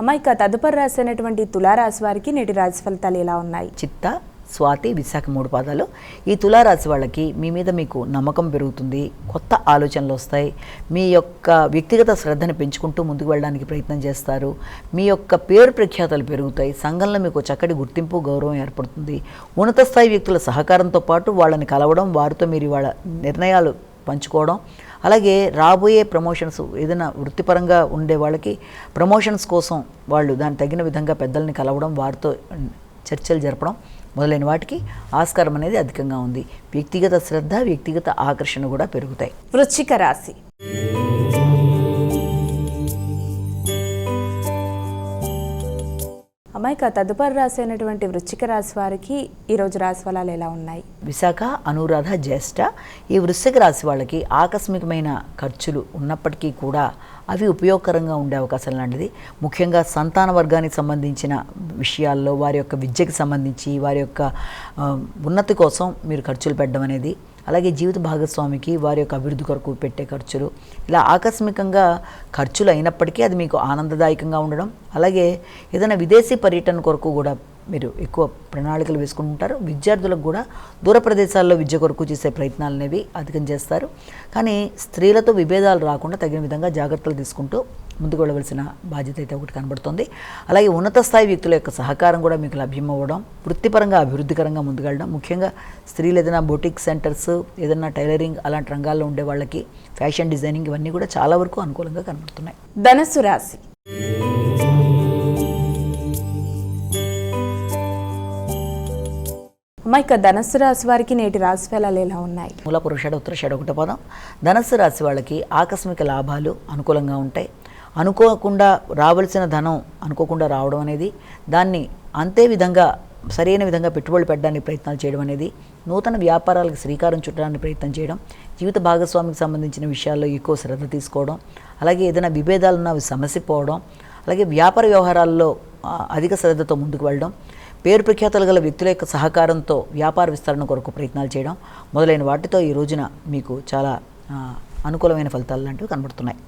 అమ్మాయిక తదుపరి రాసినటువంటి తులారాశి వారికి నేటి రాశి ఫలితాలు ఎలా ఉన్నాయి? చిత్త స్వాతి విశాఖ మూడు పాదాలు. ఈ తులారాశి వాళ్ళకి మీ మీద మీకు నమ్మకం పెరుగుతుంది కొత్త ఆలోచనలు వస్తాయి. మీ యొక్క వ్యక్తిగత శ్రద్ధను పెంచుకుంటూ ముందుకు వెళ్ళడానికి ప్రయత్నం చేస్తారు. మీ యొక్క పేరు ప్రఖ్యాతలు పెరుగుతాయి. సంఘంలో మీకు చక్కటి గుర్తింపు గౌరవం ఏర్పడుతుంది. ఉన్నత స్థాయి వ్యక్తుల సహకారంతో పాటు వాళ్ళని కలవడం వారితో మీరు వాళ్ళ నిర్ణయాలు పంచుకోవడం అలాగే రాబోయే ప్రమోషన్స్ ఏదైనా వృత్తిపరంగా ఉండే వాళ్ళకి ప్రమోషన్స్ కోసం వాళ్ళు దానికి తగిన విధంగా పెద్దల్ని కలవడం వారితో చర్చలు జరపడం మొదలైన వాటికి ఆస్కారం అనేది అధికంగా ఉంది. వ్యక్తిగత శ్రద్ధ వ్యక్తిగత ఆకర్షణ కూడా పెరుగుతాయి. వృశ్చిక రాశి. అమాయక తదుపరి రాశి అయినటువంటి వృశ్చిక రాశి వారికి ఈరోజు రాశి ఫలాలు ఎలా ఉన్నాయి? విశాఖ అనురాధ జ్యేష్ఠ ఈ వృశ్చిక రాశి వాళ్ళకి ఆకస్మికమైన ఖర్చులు ఉన్నప్పటికీ కూడా అవి ఉపయోగకరంగా ఉండే అవకాశం లాంటిది. ముఖ్యంగా సంతాన వర్గానికి సంబంధించిన విషయాల్లో వారి యొక్క విద్యకి సంబంధించి వారి యొక్క ఉన్నతి కోసం మీరు ఖర్చులు పెట్టడం అనేది అలాగే జీవిత భాగస్వామికి వారి యొక్క అభివృద్ధి కొరకు పెట్టే ఖర్చులు. ఇలా ఆకస్మికంగా ఖర్చులు అయినప్పటికీ అది మీకు ఆనందదాయకంగా ఉండడం అలాగే ఏదైనా విదేశీ పర్యటన కొరకు కూడా మీరు ఎక్కువ ప్రణాళికలు వేసుకుంటుంటారు. విద్యార్థులకు కూడా దూర ప్రదేశాల్లో విద్య కొరకు చేసే ప్రయత్నాలు అనేవి అధికం చేస్తారు. కానీ స్త్రీలతో విభేదాలు రాకుండా తగిన విధంగా జాగ్రత్తలు తీసుకుంటూ ముందుకు వెళ్ళవలసిన బాధ్యత అయితే ఒకటి కనబడుతుంది. అలాగే ఉన్నత స్థాయి వ్యక్తుల యొక్క సహకారం కూడా మీకు లభ్యం అవ్వడం వృత్తిపరంగా అభివృద్ధికరంగా ముందుకెళ్ళడం ముఖ్యంగా స్త్రీలు ఏదైనా బొటిక్ సెంటర్స్ ఏదైనా టైలరింగ్ అలాంటి రంగాల్లో ఉండే వాళ్ళకి ఫ్యాషన్ డిజైనింగ్ ఇవన్నీ కూడా చాలా వరకు అనుకూలంగా కనబడుతున్నాయి. ధనస్సు రాశి. అమ్మ ఇక ధనస్సు రాశి వారికి నేటి రాశి ఫలాలు ఎలా ఉన్నాయి? మూల పురుషాడు ఉత్తరషాడు ఒకటో పదం. ధనస్సు రాశి వాళ్ళకి ఆకస్మిక లాభాలు అనుకూలంగా ఉంటాయి. అనుకోకుండా రావాల్సిన ధనం అనుకోకుండా రావడం అనేది దాన్ని అంతే విధంగా సరైన విధంగా పెట్టుబడులు పెట్టడానికి ప్రయత్నాలు చేయడం అనేది నూతన వ్యాపారాలకు శ్రీకారం చుట్టడానికి ప్రయత్నం చేయడం జీవిత భాగస్వామికి సంబంధించిన విషయాల్లో ఎక్కువ శ్రద్ధ తీసుకోవడం అలాగే ఏదైనా విభేదాలు ఉన్న అవి సమసిపోవడం అలాగే వ్యాపార వ్యవహారాల్లో అధిక శ్రద్ధతో ముందుకు వెళ్ళడం పేరు ప్రఖ్యాతలు గల వ్యక్తుల యొక్క సహకారంతో వ్యాపార విస్తరణ కొరకు ప్రయత్నాలు చేయడం మొదలైన వాటితో ఈ రోజున మీకు చాలా అనుకూలమైన ఫలితాలు లాంటివి కనబడుతున్నాయి.